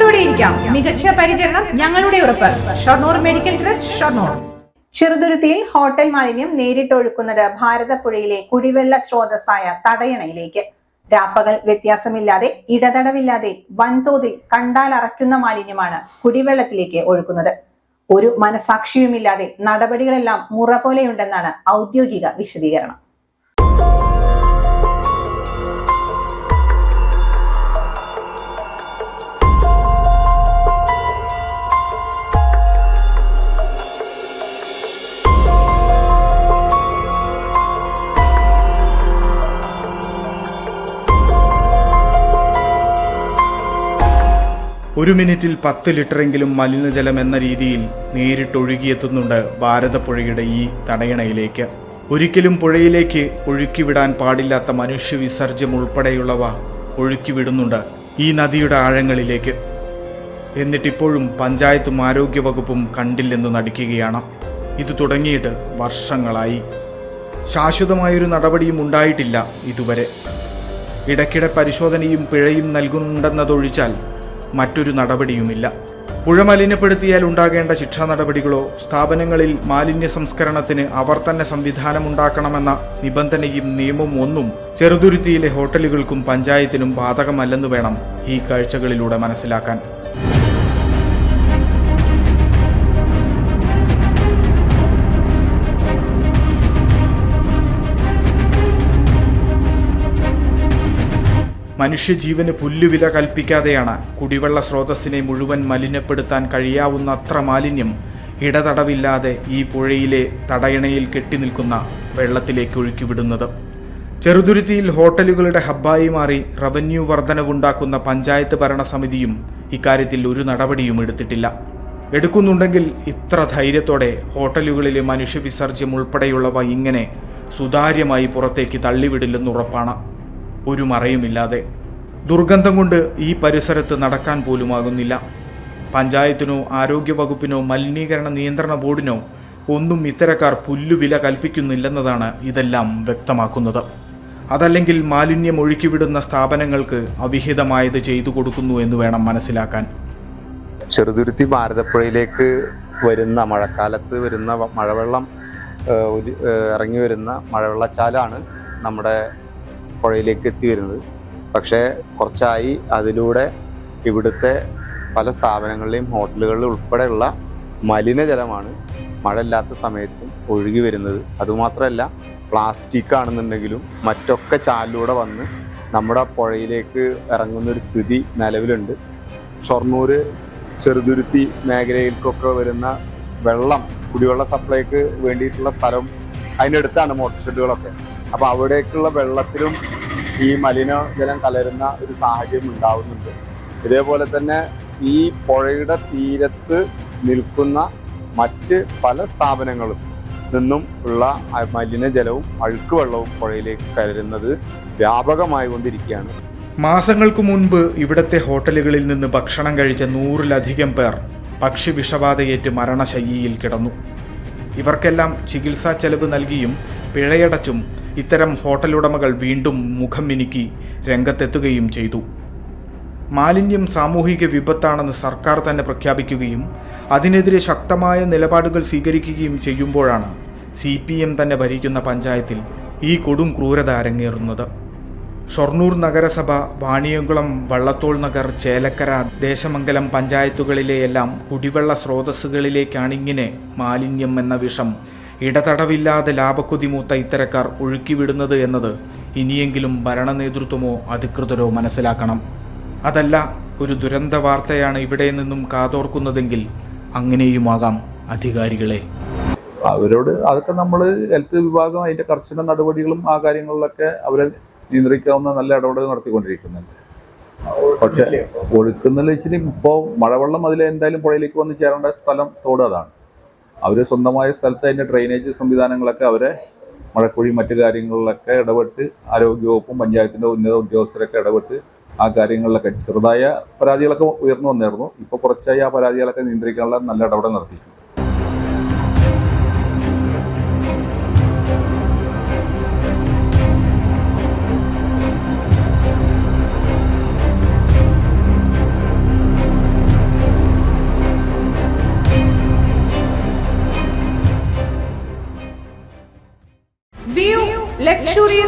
ധൈര്യത്തോടെ ഇരിക്കാം മികച്ച പരിചരണം ഞങ്ങളുടെ ഉറപ്പ്. Shoranur medical trust Shoranur. ചെറുതുരുത്തിയിൽ hotel മാലിന്യം നേരിട്ടൊഴുക്കുന്നത് ഭാരതപ്പുഴയിലെ കുടിവെള്ള സ്രോതസ്സായ തടയണയിലേക്ക്. രാപ്പകൽ വ്യത്യാസമില്ലാതെ ഇടതടവില്ലാതെ വൻതോതിൽ കണ്ടാൽ അറയ്ക്കുന്ന മാലിന്യമാണ് കുടിവെള്ളത്തിലേക്ക് ഒഴുക്കുന്നത്. ഒരു മനസാക്ഷിയുമില്ലാതെ നടപടികളെല്ലാം മുറ പോലെയുണ്ടെന്നാണ് ഔദ്യോഗിക വിശദീകരണം. ഒരു മിനിറ്റിൽ പത്ത് ലിറ്ററെങ്കിലും മലിനജലം എന്ന രീതിയിൽ നേരിട്ടൊഴുകിയെത്തുന്നുണ്ട് ഭാരതപ്പുഴയുടെ ഈ തടയണയിലേക്ക്. ഒരിക്കലും പുഴയിലേക്ക് ഒഴുക്കിവിടാൻ പാടില്ലാത്ത മനുഷ്യ വിസർജ്യം ഉൾപ്പെടെയുള്ളവ ഒഴുക്കിവിടുന്നുണ്ട് ഈ നദിയുടെ ആഴങ്ങളിലേക്ക്. എന്നിട്ടിപ്പോഴും പഞ്ചായത്തും ആരോഗ്യവകുപ്പും കണ്ടില്ലെന്ന് നടിക്കുകയാണ്. ഇത് തുടങ്ങിയിട്ട് വർഷങ്ങളായി. ശാശ്വതമായൊരു നടപടിയും ഉണ്ടായിട്ടില്ല ഇതുവരെ. ഇടയ്ക്കിടെ പരിശോധനയും പിഴയും നൽകുന്നുണ്ടെന്നതൊഴിച്ചാൽ മറ്റൊരു നടപടിയുമില്ല. പുഴ മലിനപ്പെടുത്തിയാൽ ഉണ്ടാകേണ്ട ശിക്ഷാ നടപടികളോ സ്ഥാപനങ്ങളിൽ മാലിന്യ സംസ്കരണത്തിന് അവർ തന്നെ സംവിധാനമുണ്ടാക്കണമെന്ന നിബന്ധനയും നിയമവും ഒന്നും ചെറുതുരുത്തിയിലെ ഹോട്ടലുകൾക്കും പഞ്ചായത്തിനും ബാധകമല്ലെന്നു വേണം ഈ കാഴ്ചകളിലൂടെ മനസ്സിലാക്കാൻ. മനുഷ്യജീവന് പുല്ലുവില കൽപ്പിക്കാതെയാണ് കുടിവെള്ള സ്രോതസ്സിനെ മുഴുവൻ മലിനപ്പെടുത്താൻ കഴിയാവുന്നത്ര മാലിന്യം ഇടതടവില്ലാതെ ഈ പുഴയിലെ തടയണയിൽ കെട്ടിനിൽക്കുന്ന വെള്ളത്തിലേക്ക് ഒഴുക്കിവിടുന്നത്. ചെറുതുരുത്തിയിൽ ഹോട്ടലുകളുടെ ഹബ്ബായി മാറി റവന്യൂ വർധനവുണ്ടാക്കുന്ന പഞ്ചായത്ത് ഭരണസമിതിയും ഇക്കാര്യത്തിൽ ഒരു നടപടിയും എടുത്തിട്ടില്ല. എടുക്കുന്നുണ്ടെങ്കിൽ ഇത്ര ധൈര്യത്തോടെ ഹോട്ടലുകളിലെ മനുഷ്യവിസർജ്യം ഉൾപ്പെടെയുള്ളവ ഇങ്ങനെ സുതാര്യമായി പുറത്തേക്ക് തള്ളിവിടില്ലെന്നുറപ്പാണ്. ഒരു മറയുമില്ലാതെ ദുർഗന്ധം കൊണ്ട് ഈ പരിസരത്ത് നടക്കാൻ പോലുമാകുന്നില്ല. പഞ്ചായത്തിനോ ആരോഗ്യവകുപ്പിനോ മലിനീകരണ നിയന്ത്രണ ബോർഡിനോ ഒന്നും ഇത്തരക്കാർ പുല്ലുവില കൽപ്പിക്കുന്നില്ലെന്നതാണ് ഇതെല്ലാം വ്യക്തമാക്കുന്നത്. അതല്ലെങ്കിൽ മാലിന്യം ഒഴുക്കിവിടുന്ന സ്ഥാപനങ്ങൾക്ക് അവിഹിതമായത് ചെയ്തു കൊടുക്കുന്നു എന്ന് വേണം മനസ്സിലാക്കാൻ. ചെറുതുരുത്തി ഭാരതപ്പുഴയിലേക്ക് വരുന്ന മഴക്കാലത്ത് വരുന്ന മഴവെള്ളം ഇറങ്ങി വരുന്ന മഴവെള്ളച്ചാലാണ് നമ്മുടെ പുഴയിലേക്ക് എത്തി വരുന്നത്. പക്ഷേ കുറച്ചായി അതിലൂടെ ഇവിടുത്തെ പല സ്ഥാപനങ്ങളിലെയും ഹോട്ടലുകളിൽ ഉൾപ്പെടെയുള്ള മലിനജലമാണ് മഴയില്ലാത്ത സമയത്തും ഒഴുകി വരുന്നത്. അതുമാത്രമല്ല പ്ലാസ്റ്റിക് ആണെന്നുണ്ടെങ്കിലും മറ്റൊക്കെ ചാലിലൂടെ വന്ന് നമ്മുടെ പുഴയിലേക്ക് ഇറങ്ങുന്ന ഒരു സ്ഥിതി നിലവിലുണ്ട്. ഷൊർണൂർ ചെറുതുരുത്തി മേഖലയിലേക്കൊക്കെ വരുന്ന വെള്ളം കുടിവെള്ള സപ്ലൈക്ക് വേണ്ടിയിട്ടുള്ള സ്ഥലം അതിനടുത്താണ് മോട്ടോർ ഷെഡുകളൊക്കെ. അപ്പോൾ അവിടേക്കുള്ള വെള്ളത്തിലും ഈ മലിനജലം കലരുന്ന ഒരു സാഹചര്യം ഉണ്ടാവുന്നുണ്ട്. ഇതേപോലെ തന്നെ ഈ പുഴയുടെ തീരത്ത് നിൽക്കുന്ന മറ്റ് പല സ്ഥാപനങ്ങളും നിന്നും ഉള്ള മലിനജലവും അഴുക്ക് വെള്ളവും പുഴയിലേക്ക് കലരുന്നത് വ്യാപകമായി കൊണ്ടിരിക്കുകയാണ്. മാസങ്ങൾക്ക് മുൻപ് ഇവിടത്തെ ഹോട്ടലുകളിൽ നിന്ന് ഭക്ഷണം കഴിച്ച നൂറിലധികം പേർ പക്ഷി വിഷബാധയേറ്റ് മരണശയ്യയിൽ കിടന്നു. ഇവർക്കെല്ലാം ചികിത്സാ ചെലവ് നൽകിയും പിഴയടച്ചും ഇത്തരം ഹോട്ടലുടമകൾ വീണ്ടും മുഖം മിനുക്കി രംഗത്തെത്തുകയും ചെയ്തു. മാലിന്യം സാമൂഹിക വിപത്താണെന്ന് സർക്കാർ തന്നെ പ്രഖ്യാപിക്കുകയും അതിനെതിരെ ശക്തമായ നിലപാടുകൾ സ്വീകരിക്കുകയും ചെയ്യുമ്പോഴാണ് സി പി എം തന്നെ ഭരിക്കുന്ന പഞ്ചായത്തിൽ ഈ കൊടും ക്രൂരത അരങ്ങേറുന്നത്. ഷൊർണൂർ നഗരസഭ വാണിയംകുളം വള്ളത്തോൾ നഗർ ചേലക്കര ദേശമംഗലം പഞ്ചായത്തുകളിലെയെല്ലാം കുടിവെള്ള സ്രോതസ്സുകളിലേക്കാണിങ്ങനെ മാലിന്യം എന്ന വിഷം ഇടതടവില്ലാതെ ലാഭക്കൊതിമൂത്ത ഇത്തരക്കാർ ഒഴുക്കിവിടുന്നത് എന്നത് ഇനിയെങ്കിലും ഭരണ നേതൃത്വമോ അധികൃതരോ മനസ്സിലാക്കണം. അതല്ല ഒരു ദുരന്ത വാർത്തയാണ് ഇവിടെ നിന്നും കാതോർക്കുന്നതെങ്കിൽ അങ്ങനെയുമാകാം അധികാരികളെ. അവരോട് അതൊക്കെ നമ്മൾ ഹെൽത്ത് വിഭാഗം അതിന്റെ കർശന നടപടികളും ആ കാര്യങ്ങളിലൊക്കെ അവരെ നിയന്ത്രിക്കാവുന്ന നല്ല ഇടപെടൽ നടത്തിക്കൊണ്ടിരിക്കുന്നുണ്ട്. പക്ഷെ ഒഴുക്കുന്നതിൽ വെച്ചിട്ട് ഇപ്പോൾ മഴവെള്ളം അതിൽ എന്തായാലും പുഴയിലേക്ക് വന്ന് ചേരേണ്ട സ്ഥലം തോട് അതാണ്. അവർ സ്വന്തമായ സ്ഥലത്ത് അതിന്റെ ഡ്രെയിനേജ് സംവിധാനങ്ങളൊക്കെ അവരെ മഴക്കുഴി മറ്റു കാര്യങ്ങളിലൊക്കെ ഇടപെട്ട് ആരോഗ്യവകുപ്പും പഞ്ചായത്തിന്റെ ഉന്നത ഉദ്യോഗസ്ഥരൊക്കെ ഇടപെട്ട് ആ കാര്യങ്ങളിലൊക്കെ ചെറുതായ പരാതികളൊക്കെ ഉയർന്നു വന്നിരുന്നു ഇപ്പോൾ കുറച്ചായി ആ പരാതികളൊക്കെ നിയന്ത്രിക്കാനുള്ള നല്ല ഇടപെടൽ നടത്തി